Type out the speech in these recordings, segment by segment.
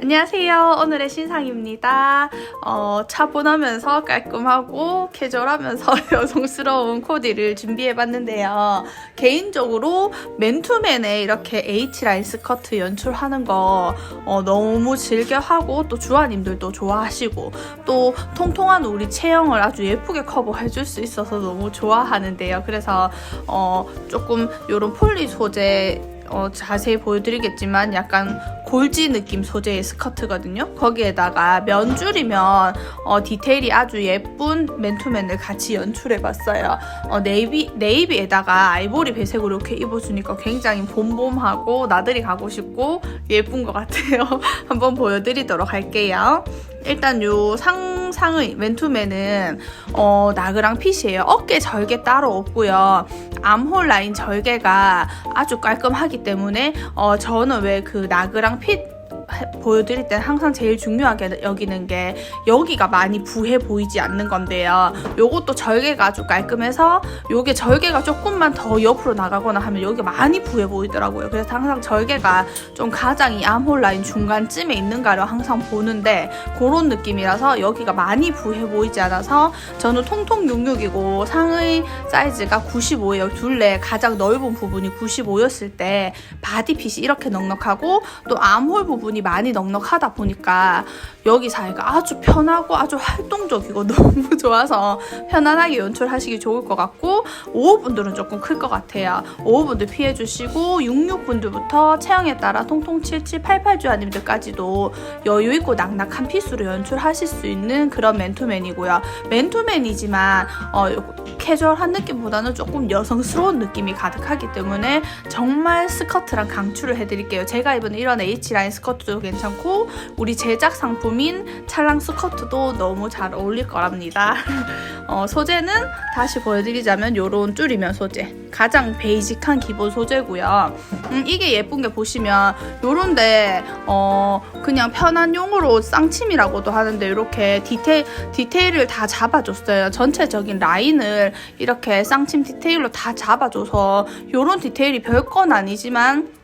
안녕하세요. 오늘의 신상입니다. 어, 차분하면서 깔끔하고 캐주얼하면서 여성스러운 코디를 준비해봤는데요. 개인적으로 맨투맨에 이렇게 H라인 스커트 연출하는 거 어, 너무 즐겨하고 또 주아님들도 좋아하시고 또 통통한 우리 체형을 아주 예쁘게 커버해줄 수 있어서 너무 좋아하는데요. 그래서 어, 조금 이런 폴리 소재 어, 자세히 보여드리겠지만 약간 골지 느낌 소재의 스커트거든요. 거기에다가 면줄이면 어, 디테일이 아주 예쁜 맨투맨을 같이 연출해봤어요. 어, 네이비 네이비에다가 아이보리 배색으로 이렇게 입어주니까 굉장히 봄봄하고 나들이 가고 싶고 예쁜 것 같아요. 한번 보여드리도록 할게요. 일단 요 상 상의 맨투맨은 어, 나그랑 핏이에요. 어깨 절개 따로 없고요. 암홀 라인 절개가 아주 깔끔하기 때문에 어, 저는 왜 그 나그랑 핏 해- 보여드릴 때 항상 제일 중요하게 여기는 게 여기가 많이 부해 보이지 않는 건데요. 요것도 절개가 아주 깔끔해서 요게 절개가 조금만 더 옆으로 나가거나 하면 여기가 많이 부해 보이더라고요. 그래서 항상 절개가 좀 가장 이 암홀 라인 중간쯤에 있는가를 항상 보는데 그런 느낌이라서 여기가 많이 부해 보이지 않아서 저는 통통 66이고 상의 사이즈가 95예요. 둘레 가장 넓은 부분이 95였을 때 바디핏이 이렇게 넉넉하고 또 암홀 부분이 많이 넉넉하다 보니까 여기 사이가 아주 편하고 아주 활동적이고 너무 좋아서 편안하게 연출하시기 좋을 것 같고 55분들은 조금 클 것 같아요. 55분들 피해주시고 66분들부터 체형에 따라 통통 77, 88 주아님들까지도 여유 있고 낙낙한 핏으로 연출하실 수 있는 그런 맨투맨이고요. 맨투맨이지만 어, 캐주얼한 느낌보다는 조금 여성스러운 느낌이 가득하기 때문에 정말 스커트랑 강추를 해드릴게요. 제가 입은 이런 H라인 스커트 도 괜찮고 우리 제작 상품인 찰랑 스커트도 너무 잘 어울릴 거랍니다. 어, 소재는 다시 보여드리자면 이런 줄이면 소재. 가장 베이직한 기본 소재고요. 음, 이게 예쁜 게 보시면 요런데 어, 그냥 편한 용으로 쌍침이라고도 하는데 이렇게 디테일, 디테일을 다 잡아줬어요. 전체적인 라인을 이렇게 쌍침 디테일로 다 잡아줘서 요런 디테일이 별건 아니지만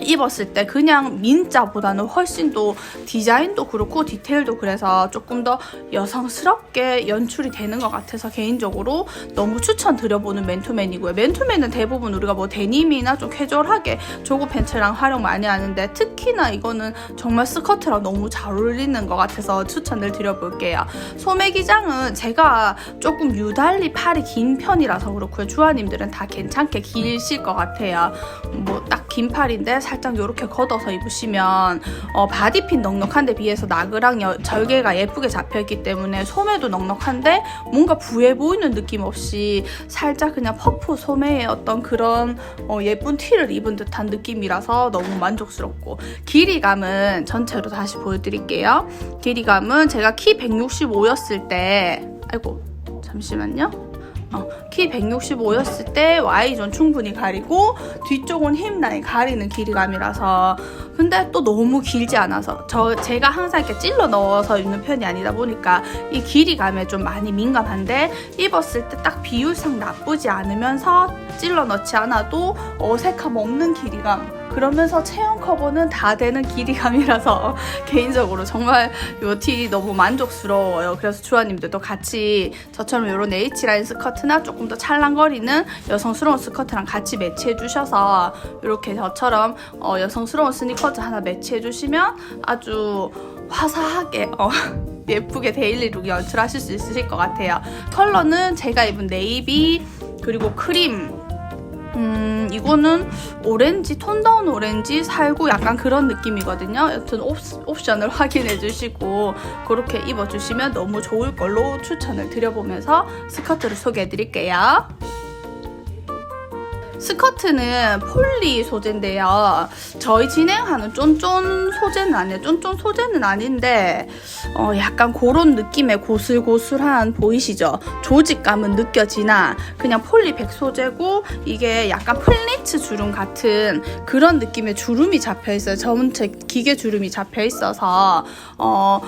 입었을 때 그냥 민자보다는 훨씬 더 디자인도 그렇고 디테일도 그래서 조금 더 여성스럽게 연출이 되는 것 같아서 개인적으로 너무 추천드려보는 맨투맨이고요. 맨투맨은 대부분 우리가 뭐 데님이나 좀 캐주얼하게 조거 팬츠랑 활용 많이 하는데 특히나 이거는 정말 스커트랑 너무 잘 어울리는 것 같아서 추천을 드려볼게요. 소매 기장은 제가 조금 유달리 팔이 긴 편이라서 그렇고요. 주아님들은 다 괜찮게 길실 것 같아요. 뭐 딱 긴 팔인데 살짝 이렇게 걷어서 입으시면 어, 바디핀 넉넉한데 비해서 나그랑 여- 절개가 예쁘게 잡혀있기 때문에 소매도 넉넉한데 뭔가 부해 보이는 느낌 없이 살짝 그냥 퍼프 소매의 어떤 그런 어, 예쁜 티를 입은 듯한 느낌이라서 너무 만족스럽고 길이감은 전체로 다시 보여드릴게요. 길이감은 제가 키 165였을 때 아이고 잠시만요. 어, 키 165였을 때 Y존 충분히 가리고 뒤쪽은 힙 라인 가리는 길이감이라서. 근데 또 너무 길지 않아서. 저 제가 항상 이렇게 찔러 넣어서 입는 편이 아니다 보니까 이 길이감에 좀 많이 민감한데 입었을 때 딱 비율상 나쁘지 않으면서 찔러 넣지 않아도 어색함 없는 길이감 그러면서 체형 커버는 다 되는 길이감이라서 개인적으로 정말 이티 너무 만족스러워요. 그래서 주아님들도 같이 저처럼 이런 H라인 스커트나 조금 더 찰랑거리는 여성스러운 스커트랑 같이 매치해 주셔서 이렇게 저처럼 어, 여성스러운 스니커즈 하나 매치해 주시면 아주 화사하게 어, 예쁘게 데일리룩 연출하실 수 있으실 것 같아요. 컬러는 제가 입은 네이비 그리고 크림 음, 이거는 오렌지, 톤다운 오렌지 살구 약간 그런 느낌이거든요. 여튼 옵, 옵션을 확인해 주시고 그렇게 입어주시면 너무 좋을 걸로 추천을 드려보면서 스커트를 소개해 드릴게요. 스커트는 폴리 소재인데요. 저희 진행하는 쫀쫀 소재는 아니에요. 쫀쫀 소재는 아닌데 어, 약간 그런 느낌의 고슬고슬한 보이시죠? 조직감은 느껴지나 그냥 폴리백 소재고 이게 약간 플리츠 주름 같은 그런 느낌의 주름이 잡혀 있어요. 전체 기계 주름이 잡혀 있어서 어,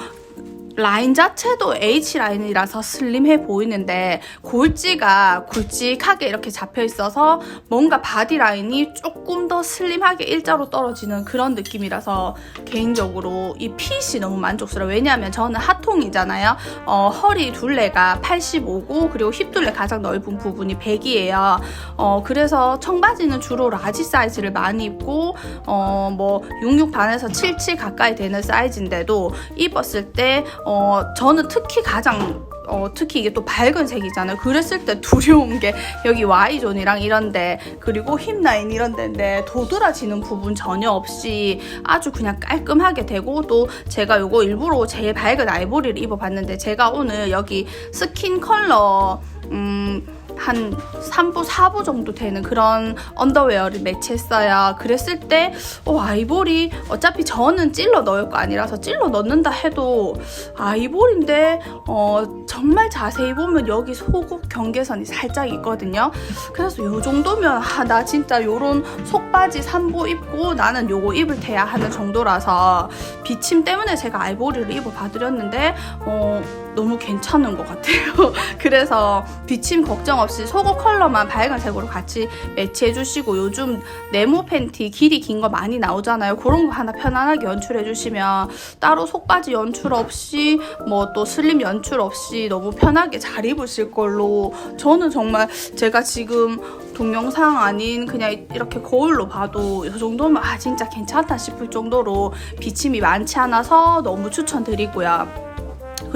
라인 자체도 H 라인이라서 슬림해 보이는데 골지가 굵직하게 이렇게 잡혀 있어서 뭔가 바디 라인이 조금 더 슬림하게 일자로 떨어지는 그런 느낌이라서 개인적으로 이 핏이 너무 만족스러워요. 왜냐하면 저는 핫통이잖아요. 어, 허리 둘레가 85고 그리고 힙 둘레 가장 넓은 부분이 100이에요. 어, 그래서 청바지는 주로 라지 사이즈를 많이 입고 어, 뭐66 반에서 77 가까이 되는 사이즈인데도 입었을 때 어, 저는 특히 가장 어, 특히 이게 또 밝은 색이잖아요. 그랬을 때 두려운 게 여기 Y존이랑 이런데 그리고 힙 라인 이런 데인데 도드라지는 부분 전혀 없이 아주 그냥 깔끔하게 되고 또 제가 요거 일부러 제일 밝은 아이보리를 입어봤는데 제가 오늘 여기 스킨 컬러 음, 한 3부, 4부 정도 되는 그런 언더웨어를 매치했어요. 그랬을 때, 어, 아이보리, 어차피 저는 찔러 넣을 거 아니라서 찔러 넣는다 해도 아이보리인데, 어, 정말 자세히 보면 여기 속옷 경계선이 살짝 있거든요. 그래서 요 정도면, 아, 나 진짜 요런 속바지 3부 입고 나는 요거 입을 테야 하는 정도라서 비침 때문에 제가 아이보리를 입어봐드렸는데, 어, 너무 괜찮은 것 같아요. 그래서 비침 걱정 없이 속옷 컬러만 밝은 색으로 같이 매치해 주시고 요즘 네모 팬티 길이 긴 거 많이 나오잖아요. 그런 거 하나 편안하게 연출해 주시면 따로 속바지 연출 없이 뭐 또 슬림 연출 없이 너무 편하게 잘 입으실 걸로 저는 정말 제가 지금 동영상 아닌 그냥 이렇게 거울로 봐도 이 정도면 아 진짜 괜찮다 싶을 정도로 비침이 많지 않아서 너무 추천드리고요.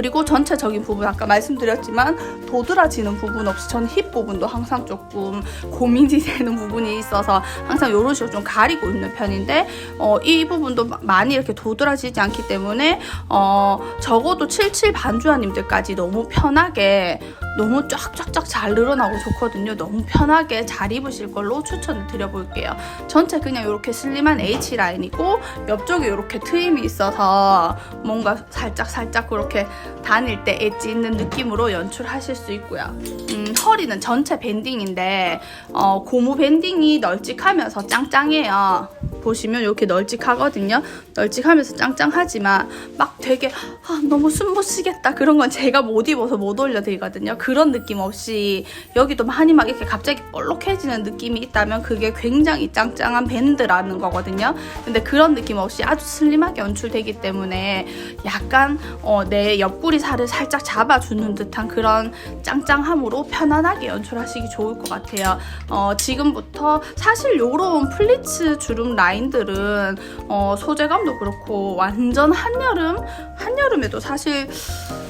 그리고 전체적인 부분 아까 말씀드렸지만 도드라지는 부분 없이 저는 힙 부분도 항상 조금 고민이 되는 부분이 있어서 항상 이런 식으로 좀 가리고 있는 편인데 어, 이 부분도 마- 많이 이렇게 도드라지지 않기 때문에 어, 적어도 77 반주아님들까지 너무 편하게 너무 쫙쫙쫙 잘 늘어나고 좋거든요. 너무 편하게 잘 입으실 걸로 추천을 드려볼게요. 전체 그냥 이렇게 슬림한 H 라인이고 옆쪽에 이렇게 트임이 있어서 뭔가 살짝 살짝 그렇게 다닐 때 엣지 있는 느낌으로 연출하실 수 있고요. 음, 허리는 전체 밴딩인데 어, 고무 밴딩이 널찍하면서 짱짱해요. 보시면 이렇게 널찍하거든요. 널찍하면서 짱짱하지만 막 되게 아, 너무 숨 못 쉬겠다 그런 건 제가 못 입어서 못 올려드리거든요. 그런 느낌 없이 여기도 많이 막 이렇게 갑자기 볼록해지는 느낌이 있다면 그게 굉장히 짱짱한 밴드라는 거거든요. 근데 그런 느낌 없이 아주 슬림하게 연출되기 때문에 약간 어, 내 옆구리 살을 살짝 잡아주는 듯한 그런 짱짱함으로 편안하게 연출하시기 좋을 것 같아요. 어, 지금부터 사실 요런 플리츠 주름 라인 들은 어, 소재감도 그렇고 완전 한여름 한여름에도 사실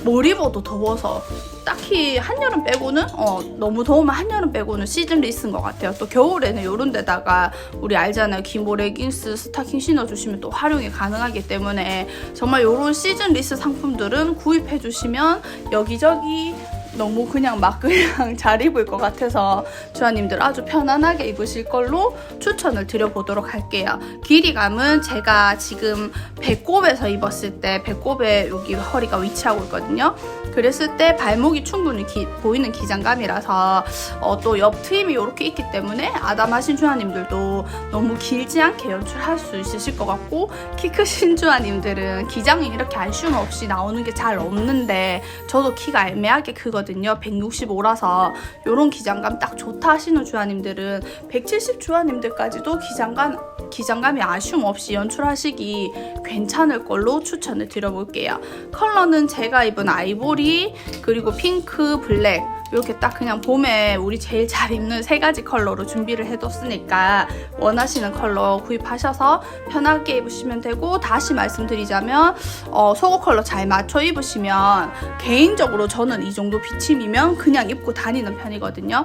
뭘 입어도 더워서 딱히 한여름 빼고는 어, 너무 더우면 한여름 빼고는 시즌 리스인 것 같아요. 또 겨울에는 요런 데다가 우리 알잖아요. 기모 레깅스 스타킹 신어주시면 또 활용이 가능하기 때문에 정말 요런 시즌 리스 상품들은 구입해 주시면 여기저기 너무 그냥 막 그냥 잘 입을 것 같아서 주아님들 아주 편안하게 입으실 걸로 추천을 드려보도록 할게요. 길이감은 제가 지금 배꼽에서 입었을 때 배꼽에 여기 허리가 위치하고 있거든요. 그랬을 때 발목이 충분히 기- 보이는 기장감이라서 어, 또 옆 트임이 이렇게 있기 때문에 아담하신 주아님들도 너무 길지 않게 연출할 수 있으실 것 같고 키 크신 주아님들은 기장이 이렇게 아쉬움 없이 나오는 게 잘 없는데 저도 키가 애매하게 크 거든요. 165라서 이런 기장감 딱 좋다 하시는 주아님들은 170 주아님들까지도 기장감 기장감이 아쉬움 없이 연출하시기 괜찮을 걸로 추천을 드려볼게요. 컬러는 제가 입은 아이보리 그리고 핑크, 블랙 이렇게 딱 그냥 봄에 우리 제일 잘 입는 세 가지 컬러로 준비를 해뒀으니까 원하시는 컬러 구입하셔서 편하게 입으시면 되고 다시 말씀드리자면 어, 속옷 컬러 잘 맞춰 입으시면 개인적으로 저는 이 정도 비침이면 그냥 입고 다니는 편이거든요.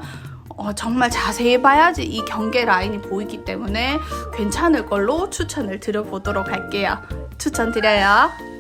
어, 정말 자세히 봐야지 이 경계 라인이 보이기 때문에 괜찮을 걸로 추천을 드려보도록 할게요. 추천드려요.